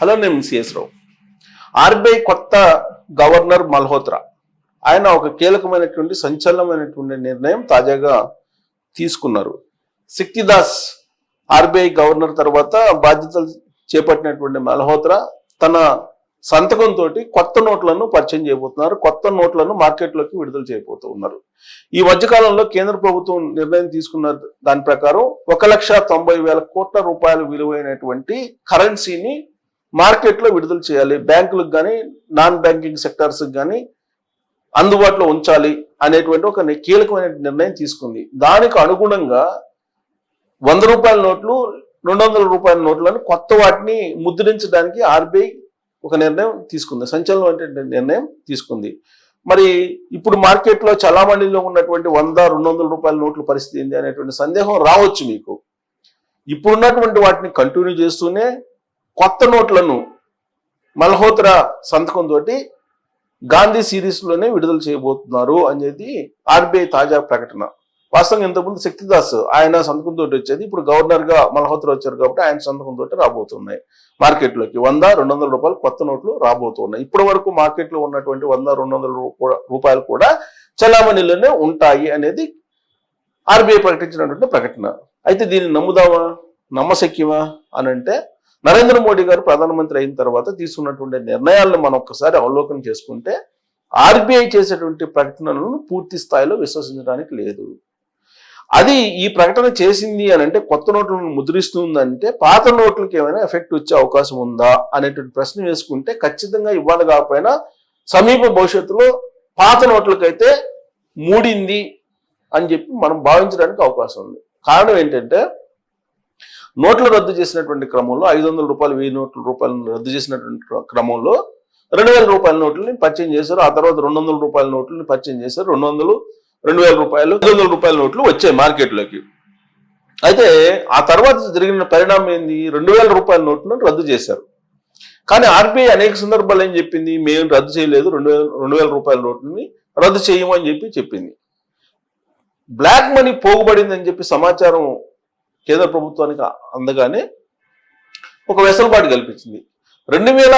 Hello నేను CS రావు. RBI కొత్త governor Malhotra. ఆయన ఒక కీలకమైనటువంటి సంచలనమైనటువంటి నిర్ణయం తాజాగా తీసుకున్నారు. శక్తిదాస్ ఆర్బీఐ గవర్నర్ తర్వాత బాధ్యతలు చేపట్టినటువంటి మల్హోత్రా తన సంతకంతో కొత్త నోట్లను పరిచయం చేయబోతున్నారు. కొత్త నోట్లను మార్కెట్లోకి విడుదల చేయబోతూ ఉన్నారు ఈ మధ్యకాలంలో కేంద్ర ప్రభుత్వం నిర్ణయం తీసుకున్న దాని ప్రకారం ఒక లక్ష తొంభై వేల కోట్ల రూపాయల విలువైనటువంటి కరెన్సీని మార్కెట్లో విడుదల చేయాలి. బ్యాంకులకు కానీ నాన్ బ్యాంకింగ్ సెక్టార్స్కి కానీ అందుబాటులో ఉంచాలి అనేటువంటి ఒక కీలకమైన నిర్ణయం తీసుకుంది. దానికి అనుగుణంగా వంద రూపాయల నోట్లు రెండు వందల రూపాయల నోట్లను కొత్త వాటిని ముద్రించడానికి ఆర్బీఐ ఒక నిర్ణయం తీసుకుంది. సంచలనమైన నిర్ణయం తీసుకుంది. మరి ఇప్పుడు మార్కెట్లో చలామణిలో ఉన్నటువంటి వంద రెండు వందల రూపాయల నోట్ల పరిస్థితి ఏంటి అనేటువంటి సందేహం రావచ్చు మీకు. ఇప్పుడున్నటువంటి వాటిని కంటిన్యూ చేస్తూనే కొత్త నోట్లను మల్హోత్రా సంతకం తోటి గాంధీ సిరీస్లోనే విడుదల చేయబోతున్నారు అనేది ఆర్బీఐ తాజా ప్రకటన. వాస్తవంగా ఇంతకుముందు శక్తిదాస్ ఆయన సంతకం తోటి వచ్చేది ఇప్పుడు గవర్నర్గా మల్హోత్రా వచ్చారు కాబట్టి ఆయన సంతకం తోటి రాబోతున్నాయి. మార్కెట్లోకి వంద రెండు వందల రూపాయలు కొత్త నోట్లు రాబోతున్నాయి. ఇప్పటి వరకు మార్కెట్లో ఉన్నటువంటి వంద రెండు వందల రూపాయలు కూడా చలామణిలోనే ఉంటాయి అనేది ఆర్బీఐ ప్రకటించినటువంటి ప్రకటన. అయితే దీన్ని నమ్ముదామా? నమ్మశక్యమా? అని అంటే నరేంద్ర మోడీ గారు ప్రధానమంత్రి అయిన తర్వాత తీసుకున్నటువంటి నిర్ణయాలను మనం ఒక్కసారి అవలోకనం చేసుకుంటే ఆర్బీఐ చేసేటువంటి ప్రకటనలను పూర్తి స్థాయిలో విశ్వసించడానికి లేదు. అది ఈ ప్రకటన చేసింది అని అంటే కొత్త నోట్లను ముద్రిస్తుందంటే పాత నోట్లకి ఏమైనా ఎఫెక్ట్ వచ్చే అవకాశం ఉందా అనేటువంటి ప్రశ్న వేసుకుంటే ఖచ్చితంగా ఇవ్వాలి కాకపోయినా సమీప భవిష్యత్తులో పాత నోట్లకైతే మూడింది అని చెప్పి మనం భావించడానికి అవకాశం ఉంది. కారణం ఏంటంటే నోట్లు రద్దు చేసినటువంటి క్రమంలో ఐదు వందల రూపాయలు వెయ్యి నోట్ల రూపాయలను రద్దు చేసినటువంటి క్రమంలో రెండు వేల రూపాయల నోట్లని పరిచయం చేశారు. ఆ తర్వాత రెండు వందల రూపాయల నోట్లని పరిచయం చేశారు. రెండు వందలు రెండు వేల రూపాయలు ఐదు వందల రూపాయల నోట్లు వచ్చాయి మార్కెట్లోకి. అయితే ఆ తర్వాత జరిగిన పరిణామం ఏంది? రెండు వేల రూపాయల నోట్లను రద్దు చేశారు. కానీ ఆర్బీఐ అనేక సందర్భాలు ఏం చెప్పింది? మేము రద్దు చేయలేదు రెండు వేల రెండు వేల రూపాయల నోట్లని రద్దు చేయము అని చెప్పి చెప్పింది. బ్లాక్ మనీ పోగుబడింది అని చెప్పి సమాచారం కేంద్ర ప్రభుత్వానికి అందగానే ఒక వెసులుబాటు కల్పించింది. రెండు వేల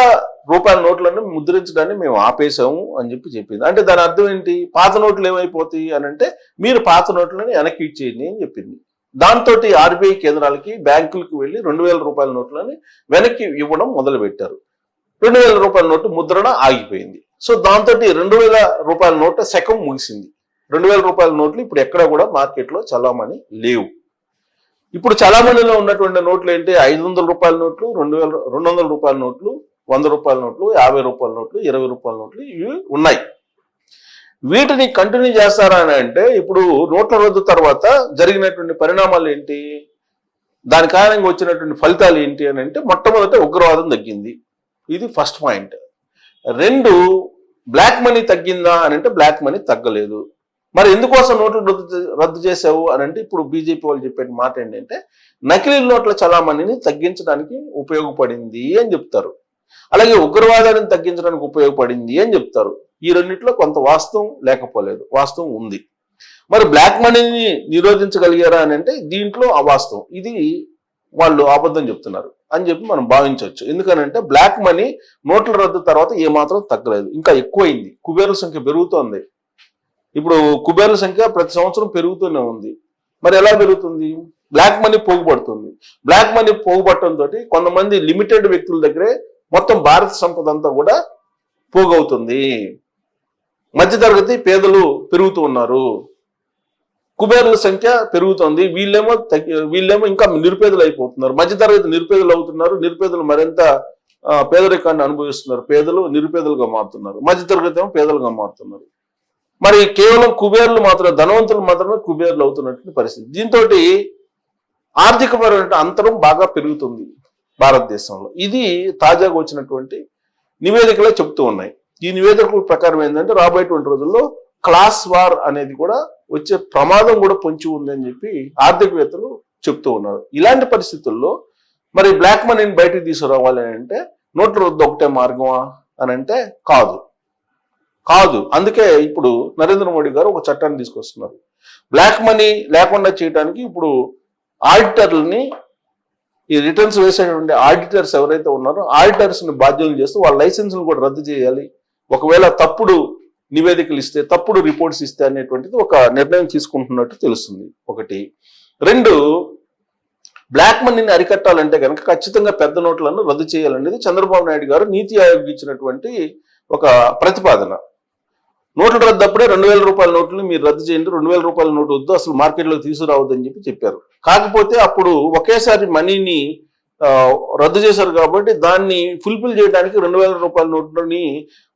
రూపాయల నోట్లను ముద్రించడాన్ని మేము ఆపేశాము అని చెప్పి చెప్పింది. అంటే దాని అర్థం ఏంటి? పాత నోట్లు ఏమైపోతాయి అని అంటే మీరు పాత నోట్లను వెనక్కి ఇచ్చేయండి అని చెప్పింది. దాంతో ఆర్బీఐ కేంద్రాలకి బ్యాంకులకు వెళ్ళి రెండు వేల రూపాయల నోట్లని వెనక్కి ఇవ్వడం మొదలుపెట్టారు. రెండు వేల రూపాయల నోటు ముద్రణ ఆగిపోయింది. సో దాంతో రెండు వేల రూపాయల నోటు శకం ముగిసింది. రెండు వేల రూపాయల నోట్లు ఇప్పుడు ఎక్కడ కూడా మార్కెట్లో చలామణి లేవు. ఇప్పుడు చలామణిలో ఉన్నటువంటి నోట్లు ఏంటి? ఐదు వందల రూపాయల నోట్లు రెండు వేల రెండు వందల రూపాయల నోట్లు వంద రూపాయల నోట్లు యాభై రూపాయల నోట్లు ఇరవై రూపాయల నోట్లు ఇవి ఉన్నాయి. వీటిని కంటిన్యూ చేస్తారా అని అంటే ఇప్పుడు నోట్ల రద్దు తర్వాత జరిగినటువంటి పరిణామాలు ఏంటి? దాని కారణంగా వచ్చినటువంటి ఫలితాలు ఏంటి అని అంటే మొట్టమొదట ఉగ్రవాదం తగ్గింది. ఇది ఫస్ట్ పాయింట్. రెండు బ్లాక్ మనీ తగ్గిందా అని అంటే బ్లాక్ మనీ తగ్గలేదు. మరి ఎందుకోసం నోట్లు రద్దు రద్దు చేసావు అని అంటే ఇప్పుడు బీజేపీ వాళ్ళు చెప్పే మాట ఏంటంటే నకిలీ నోట్ల చలామణిని తగ్గించడానికి ఉపయోగపడింది అని చెప్తారు. అలాగే ఉగ్రవాదాన్ని తగ్గించడానికి ఉపయోగపడింది అని చెప్తారు. ఈ రెండిట్లో కొంత వాస్తవం లేకపోలేదు వాస్తవం ఉంది. మరి బ్లాక్ మనీని నిరోధించగలిగారా అని అంటే దీంట్లో అవాస్తవం ఇది వాళ్ళు అబద్ధం చెప్తున్నారు అని చెప్పి మనం భావించవచ్చు. ఎందుకనంటే బ్లాక్ మనీ నోట్ల రద్దు తర్వాత ఏమాత్రం తగ్గలేదు. ఇంకా ఎక్కువైంది. కుబేరుల సంఖ్య పెరుగుతోంది. ఇప్పుడు కుబేరుల సంఖ్య ప్రతి సంవత్సరం పెరుగుతూనే ఉంది. మరి ఎలా పెరుగుతుంది? బ్లాక్ మనీ పోగుపడుతుంది. బ్లాక్ మనీ పోగుపడటంతో కొంతమంది లిమిటెడ్ వ్యక్తుల దగ్గరే మొత్తం భారత సంపద అంతా కూడా పోగవుతుంది. మధ్యతరగతి పేదలు పెరుగుతూ ఉన్నారు. కుబేరుల సంఖ్య పెరుగుతుంది. వీళ్ళేమో తగ్గి వీళ్ళేమో ఇంకా నిరుపేదలు అయిపోతున్నారు. మధ్యతరగతి నిరుపేదలు అవుతున్నారు. నిరుపేదలు మరింత పేదరికాన్ని అనుభవిస్తున్నారు. పేదలు నిరుపేదలుగా మారుతున్నారు. మధ్యతరగతి ఏమో పేదలుగా మారుతున్నారు. మరి కేవలం కుబేర్లు మాత్రమే ధనవంతులు మాత్రమే కుబేర్లు అవుతున్నటువంటి పరిస్థితి. దీంతో ఆర్థికపరమైన అంతరం బాగా పెరుగుతుంది భారతదేశంలో. ఇది తాజాగా వచ్చినటువంటి నివేదికలే చెప్తూ ఉన్నాయి. ఈ నివేదికల ప్రకారం ఏంటంటే రాబోయేటువంటి రోజుల్లో క్లాస్ వార్ అనేది కూడా వచ్చే ప్రమాదం కూడా పొంచి ఉందని చెప్పి ఆర్థికవేత్తలు చెప్తూ ఉన్నారు. ఇలాంటి పరిస్థితుల్లో మరి బ్లాక్ మనీని బయటకు తీసుకురావాలి అని అంటే నోట్ల రద్దు ఒకటే మార్గమా అని అంటే కాదు. కాదు. అందుకే ఇప్పుడు నరేంద్ర మోడీ గారు ఒక చట్టాన్ని తీసుకొస్తున్నారు. బ్లాక్ మనీ లేకుండా చేయడానికి ఇప్పుడు ఆడిటర్లని ఈ రిటర్న్స్ వేసేటువంటి ఆడిటర్స్ ఎవరైతే ఉన్నారో ఆడిటర్స్ని బాధ్యతలు బాధ్యులు చేస్తూ వాళ్ళ లైసెన్స్లు కూడా రద్దు చేయాలి. ఒకవేళ తప్పుడు నివేదికలు ఇస్తే తప్పుడు రిపోర్ట్స్ ఇస్తే అనేటువంటిది ఒక నిర్ణయం తీసుకుంటున్నట్టు తెలుస్తుంది. ఒకటి. రెండు బ్లాక్ మనీని అరికట్టాలంటే కనుక ఖచ్చితంగా పెద్ద నోట్లను రద్దు చేయాలనేది చంద్రబాబు నాయుడు గారు నీతి ఆయోగ్ ఇచ్చినటువంటి ఒక ప్రతిపాదన. నోట్ల రద్దు అప్పుడే రెండు వేల రూపాయల నోట్లు మీరు రద్దు చేయండి రెండు వేల రూపాయల నోటు వద్దు అసలు మార్కెట్లో తీసుకురావద్దని చెప్పి చెప్పారు. కాకపోతే అప్పుడు ఒకేసారి మనీని రద్దు చేశారు కాబట్టి దాన్ని ఫుల్ఫిల్ చేయడానికి రెండు వేల రూపాయల నోట్లని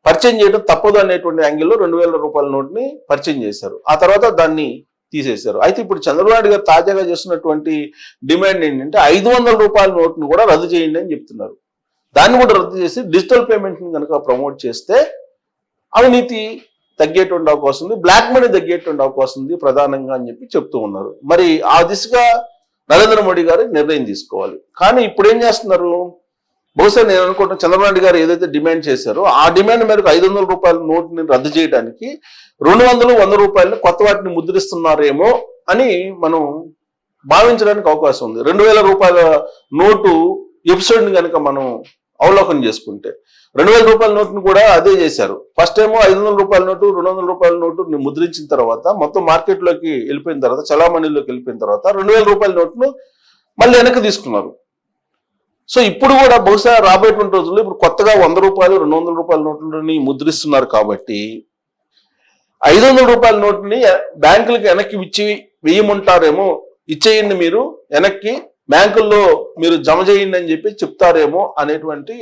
పరిచయం చేయడం తప్పదు అనేటువంటి యాంగిల్లో రెండు వేల రూపాయల నోట్ని పరిచయం చేశారు. ఆ తర్వాత దాన్ని తీసేశారు. అయితే ఇప్పుడు చంద్రబాబు గారు తాజాగా చేస్తున్నటువంటి డిమాండ్ ఏంటంటే ఐదు వందల రూపాయల నోట్ను కూడా రద్దు చేయండి అని చెప్తున్నారు. దాన్ని కూడా రద్దు చేసి డిజిటల్ పేమెంట్ని కనుక ప్రమోట్ చేస్తే అవినీతి తగ్గేటువంటి అవకాశం ఉంది. బ్లాక్ మనీ తగ్గేటువంటి అవకాశం ఉంది ప్రధానంగా అని చెప్పి చెప్తూ ఉన్నారు. మరి ఆ దిశగా నరేంద్ర మోడీ గారు నిర్ణయం తీసుకోవాలి. కానీ ఇప్పుడు ఏం చేస్తున్నారు? బహుశా నేను అనుకుంటున్నా చంద్రబాబు నాయుడు గారు ఏదైతే డిమాండ్ చేశారో ఆ డిమాండ్ మేరకు ఐదు వందల రూపాయల నోటుని రద్దు చేయడానికి రెండు వందలు వంద రూపాయలని కొత్త వాటిని ముద్రిస్తున్నారేమో అని మనం భావించడానికి అవకాశం ఉంది. రెండు వేల రూపాయల నోటు ఎపిసోడ్ని కనుక మనం అవలోకనం చేసుకుంటే. రెండు వేల రూపాయల నోటును కూడా అదే చేశారు. ఫస్ట్ ఏమో ఐదు వందల రూపాయల నోటు రెండు వందల రూపాయల నోటు ముద్రించిన తర్వాత మొత్తం మార్కెట్లోకి వెళ్ళిపోయిన తర్వాత చలామణిలోకి వెళ్ళిపోయిన తర్వాత రెండు వేల రూపాయల నోటును మళ్ళీ వెనక్కి తీసుకున్నారు. సో ఇప్పుడు కూడా బహుశా రాబోయేటువంటి రోజుల్లో ఇప్పుడు కొత్తగా వంద రూపాయలు రెండు వందల రూపాయల నోట్లని ముద్రిస్తున్నారు కాబట్టి ఐదు వందల రూపాయల నోటుని బ్యాంకులకు వెనక్కి ఇచ్చి వేయమంటారేమో ఇచ్చేయండి మీరు వెనక్కి బ్యాంకుల్లో మీరు జమ చేయండి అని చెప్పి చెప్తారేమో అనేటువంటి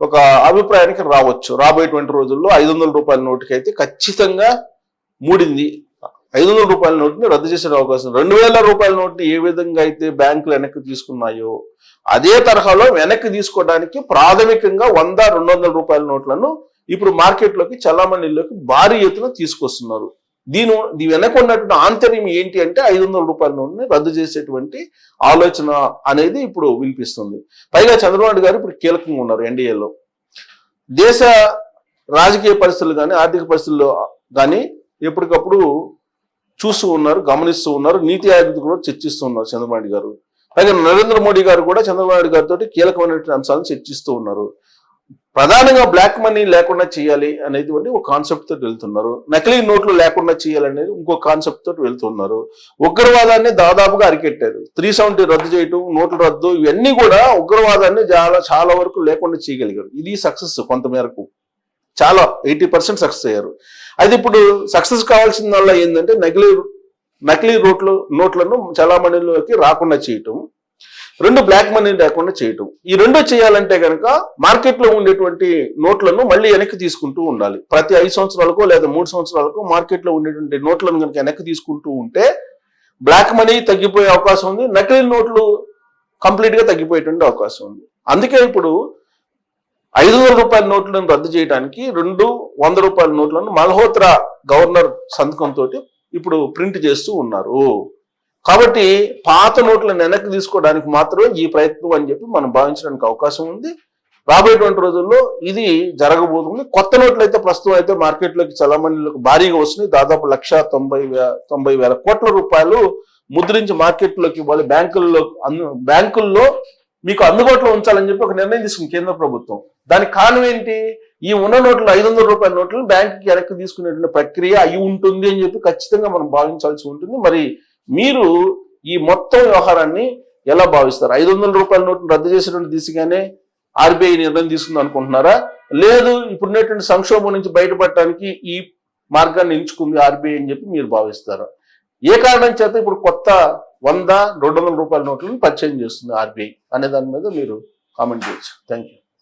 ఒక అభిప్రాయానికి రావచ్చు. రాబోయేటువంటి రోజుల్లో ఐదు వందల రూపాయల నోటుకి అయితే ఖచ్చితంగా మూడింది. ఐదు వందల రూపాయల నోటుని రద్దు చేసే అవకాశం. రెండు వేల రూపాయల నోటుని ఏ విధంగా అయితే బ్యాంకులు వెనక్కి తీసుకున్నాయో అదే తరహాలో వెనక్కి తీసుకోవడానికి ప్రాథమికంగా వంద రెండు వందల రూపాయల నోట్లను ఇప్పుడు మార్కెట్లోకి చలామణిలోకి భారీ ఎత్తున తీసుకొస్తున్నారు. దీని దీని వెనక ఉన్నటువంటి ఆంతర్యం ఏంటి అంటే ఐదు వందల రూపాయల నోటుని రద్దు చేసేటువంటి ఆలోచన అనేది ఇప్పుడు వినిపిస్తుంది. పైగా చంద్రబాబు గారు ఇప్పుడు కీలకంగా ఉన్నారు ఎన్డీఏలో దేశ రాజకీయ పరిస్థితులు కానీ ఆర్థిక పరిస్థితుల్లో కానీ ఎప్పటికప్పుడు చూస్తూ ఉన్నారు గమనిస్తూ ఉన్నారు నీతి ఆయోగ్ కూడా చర్చిస్తూ ఉన్నారు చంద్రబాబు గారు. పైగా నరేంద్ర మోడీ గారు కూడా చంద్రబాబు నాయుడు గారితో కీలకమైనటువంటి అంశాలను చర్చిస్తూ ఉన్నారు. ప్రధానంగా బ్లాక్ మనీ లేకుండా చేయాలి అనేది ఒక కాన్సెప్ట్ తోటి వెళ్తున్నారు. నకిలీ నోట్లు లేకుండా చేయాలనేది ఇంకో కాన్సెప్ట్ తోటి వెళ్తున్నారు. ఉగ్రవాదాన్ని దాదాపుగా అరికెట్టారు. త్రీ సెవెంటీ రద్దు చేయటం నోట్ల రద్దు ఇవన్నీ కూడా ఉగ్రవాదాన్ని చాలా చాలా వరకు లేకుండా చేయగలిగారు. ఇది సక్సెస్ కొంతమేరకు చాలా ఎయిటీ పర్సెంట్ సక్సెస్ అయ్యారు. అది ఇప్పుడు సక్సెస్ కావాల్సిన వల్ల ఏంటంటే నకిలీ నకిలీ రోట్లు నోట్లను చలామణిలోకి రాకుండా చేయటం. రెండు బ్లాక్ మనీ లేకుండా చేయటం. ఈ రెండు చేయాలంటే కనుక మార్కెట్లో ఉండేటువంటి నోట్లను మళ్ళీ వెనక్కి తీసుకుంటూ ఉండాలి. ప్రతి ఐదు సంవత్సరాలకో లేదా మూడు సంవత్సరాలకో మార్కెట్లో ఉండేటువంటి నోట్లను కనుక వెనక్కి తీసుకుంటూ ఉంటే బ్లాక్ మనీ తగ్గిపోయే అవకాశం ఉంది. నకిలీ నోట్లు కంప్లీట్గా తగ్గిపోయేటువంటి అవకాశం ఉంది. అందుకే ఇప్పుడు ఐదు వందల రూపాయల నోట్లను రద్దు చేయడానికి రెండు వంద రూపాయల నోట్లను మల్హోత్రా గవర్నర్ సంతకంతో ఇప్పుడు ప్రింట్ చేస్తూ ఉన్నారు. కాబట్టి పాత నోట్లను వెనక్కి తీసుకోవడానికి మాత్రమే ఈ ప్రయత్నం అని చెప్పి మనం భావించడానికి అవకాశం ఉంది. రాబోయేటువంటి రోజుల్లో ఇది జరగబోతుంది. కొత్త నోట్లు అయితే ప్రస్తుతం అయితే మార్కెట్లోకి చలామణిలోకి భారీగా వస్తున్నాయి. దాదాపు లక్ష తొంభై తొంభై వేల కోట్ల రూపాయలు ముద్రించి మార్కెట్లోకి ఇవ్వాలి. బ్యాంకుల్లో అందు బ్యాంకుల్లో మీకు అందుబాటులో ఉంచాలని చెప్పి ఒక నిర్ణయం తీసుకుంది కేంద్ర ప్రభుత్వం. దానికి కారణం ఏంటి? ఈ ఉన్న నోట్లు ఐదు వందల రూపాయల నోట్లు బ్యాంకుకి వెనక్కి తీసుకునేటువంటి ప్రక్రియ అయి ఉంటుంది అని చెప్పి ఖచ్చితంగా మనం భావించాల్సి ఉంటుంది. మరి మీరు ఈ మొత్తం వ్యవహారాన్ని ఎలా భావిస్తారు? ఐదు వందల రూపాయల నోట్ను రద్దు చేసినట్టు దిశగానే ఆర్బీఐ నిర్ణయం తీసుకుంది అనుకుంటున్నారా? లేదు ఇప్పుడున్నటువంటి సంక్షోభం నుంచి బయటపడటానికి ఈ మార్గాన్ని ఎంచుకుంది ఆర్బీఐ అని చెప్పి మీరు భావిస్తారా? ఏ కారణం చేత ఇప్పుడు కొత్త వంద రెండు వందల రూపాయల నోట్లను పరిచయం చేస్తుంది ఆర్బీఐ? అనే దాని మీద మీరు కామెంట్ చేయొచ్చు. Thank you